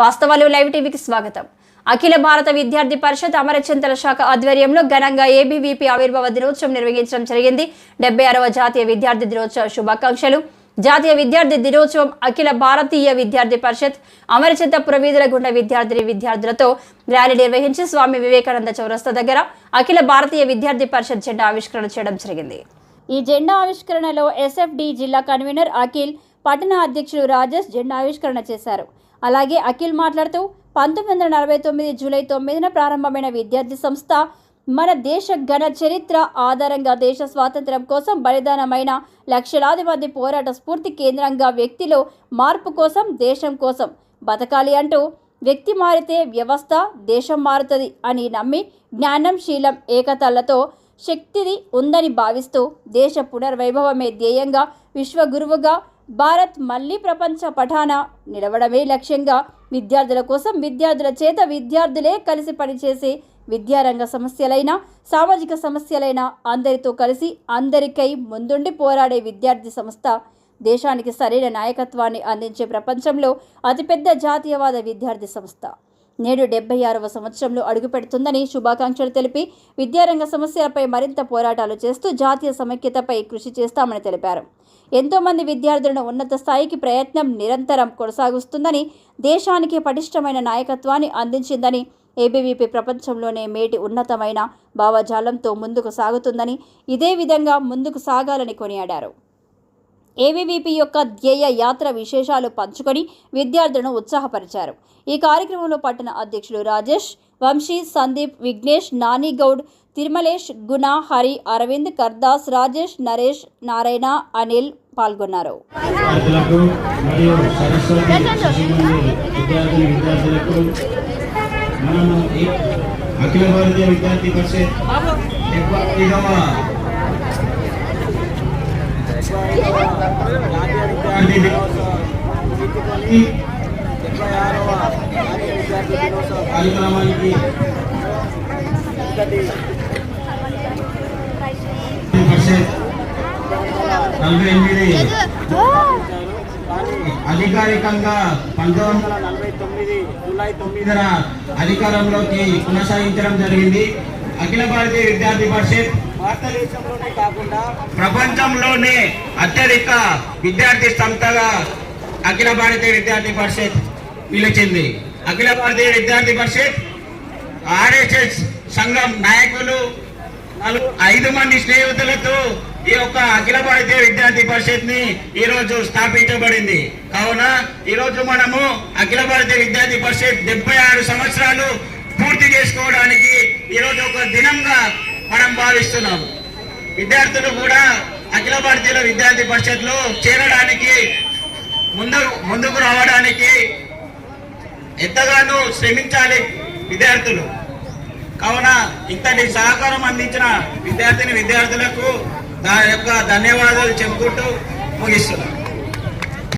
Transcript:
వాస్తవాలు లైవ్ టీవీకి స్వాగతం. అఖిల భారత విద్యార్థి పరిషత్ అమరచింతల శాఖ ఆధ్వర్యంలో ఘనంగా ఏబీవీపీ ఆవిర్భావ దినోత్సవం నిర్వహించడం జరిగింది. డెబ్బై ఆరవ జాతీయ విద్యార్థి దినోత్సవ శుభాకాంక్షలు. జాతీయ విద్యార్థి దినోత్సవం అఖిల భారతీయ విద్యార్థి పరిషత్ అమరచింత పురవీధుల గుండా విద్యార్థిని విద్యార్థులతో ర్యాలీ నిర్వహించి స్వామి వివేకానంద చౌరస్తా దగ్గర అఖిల భారతీయ విద్యార్థి పరిషత్ జెండా ఆవిష్కరణ చేయడం జరిగింది. ఈ జెండా ఆవిష్కరణలో ఎస్ఎఫ్డి జిల్లా కన్వీనర్ అఖిల్ పట్టణ అధ్యక్షుడు రాజేష్ జెండా ఆవిష్కరణ చేశారు. అలాగే అఖిల్ మాట్లాడుతూ పంతొమ్మిది వందల నలభై తొమ్మిది జూలై తొమ్మిదిన ప్రారంభమైన విద్యార్థి సంస్థ మన దేశ ఘన చరిత్ర ఆధారంగా దేశ స్వాతంత్ర్యం కోసం బలిదానమైన లక్షలాది మంది పోరాట స్ఫూర్తి కేంద్రంగా వ్యక్తిలో మార్పు కోసం దేశం కోసం బతకాలి అంటూ వ్యక్తి మారితే వ్యవస్థ దేశం మారుతుంది అని నమ్మి జ్ఞానం శీలం ఏకతలతో శక్తిది ఉందని భావిస్తూ దేశ పునర్వైభవమే ధ్యేయంగా విశ్వగురువుగా భారత్ మళ్ళీ ప్రపంచ పఠాన నిలవడమే లక్ష్యంగా విద్యార్థుల కోసం విద్యార్థుల చేత విద్యార్థులే కలిసి పనిచేసి విద్యారంగ సమస్యలైనా సామాజిక సమస్యలైనా అందరితో కలిసి అందరికై ముందుండి పోరాడే విద్యార్థి సంస్థ దేశానికి సరైన నాయకత్వాన్ని అందించే ప్రపంచంలో అతిపెద్ద జాతీయవాద విద్యార్థి సంస్థ. నేడు డెబ్బై ఆరవ సంవత్సరంలో అడుగుపెడుతుందని శుభాకాంక్షలు తెలిపి విద్యారంగ సమస్యలపై మరింత పోరాటాలు చేస్తూ జాతీయ సమైక్యతపై కృషి చేస్తామని తెలిపారు. ఎంతోమంది విద్యార్థులను ఉన్నత స్థాయికి ప్రయత్నం నిరంతరం కొనసాగుస్తుందని దేశానికి పటిష్టమైన నాయకత్వాన్ని అందించిందని ఏబీవీపీ ప్రపంచంలోనే మేటి ఉన్నతమైన భావజాలంతో ముందుకు సాగుతుందని ఇదే విధంగా ముందుకు సాగాలని కొనియాడారు. ఏవీవీపీ యొక్క ధ్యేయ యాత్ర విశేషాలు పంచుకొని విద్యార్థులను ఉత్సాహపరిచారు. ఈ కార్యక్రమంలో పట్టణ అధ్యక్షులు రాజేష్ వంశీ సందీప్ విఘ్నేష్ నానిగౌడ్ తిరుమలేష్ గుణ హరి అరవింద్ కర్దాస్ రాజేష్ నరేష్ నారాయణ అనిల్ పాల్గొన్నారు. విద్యార్థులకు మనము అఖిల భారతీయ విద్యార్థి పరిషత్ డెబ్బై విద్యార్థి కార్యక్రమానికి నలభై ఎనిమిది అధికారికంగా పంతొమ్మిది వందల నలభై తొమ్మిది జూలై తొమ్మిదిన అధికారంలోకి కొనసాగించడం జరిగింది. అఖిల భారతీయ విద్యార్థి పరిషత్ భారతదేశంలోనే కాకుండా ప్రపంచంలోనే అత్యధిక విద్యార్థి సంస్థగా అఖిల భారతీయ విద్యార్థి పరిషత్ నిలిచింది. అఖిల భారతీయ విద్యార్థి పరిషత్ ఆర్ఎస్ఎస్ సంఘం నాయకులు ఐదు మంది స్నేహితులతో ఈ యొక్క అఖిల భారతీయ విద్యార్థి పరిషత్ని ఈ రోజు స్థాపించబడింది. కావున ఈ రోజు మనము అఖిల భారతీయ విద్యార్థి పరిషత్ డెబ్బై ఆరు సంవత్సరాలు పూర్తి చేసుకోవడానికి ఈ రోజు ఒక దినంగా మనం భావిస్తున్నాం విద్యార్థులు కూడా అఖిల భారతీయ విద్యార్థి పరిషత్లో చేరడానికి ముందు ముందుకు రావడానికి ఎంతగానో శ్రమించాలి విద్యార్థులు. కావున ఇంతటి సహకారం అందించిన విద్యార్థిని విద్యార్థులకు దాని యొక్క ధన్యవాదాలు చెప్పుకుంటూ ముగిస్తున్నాను.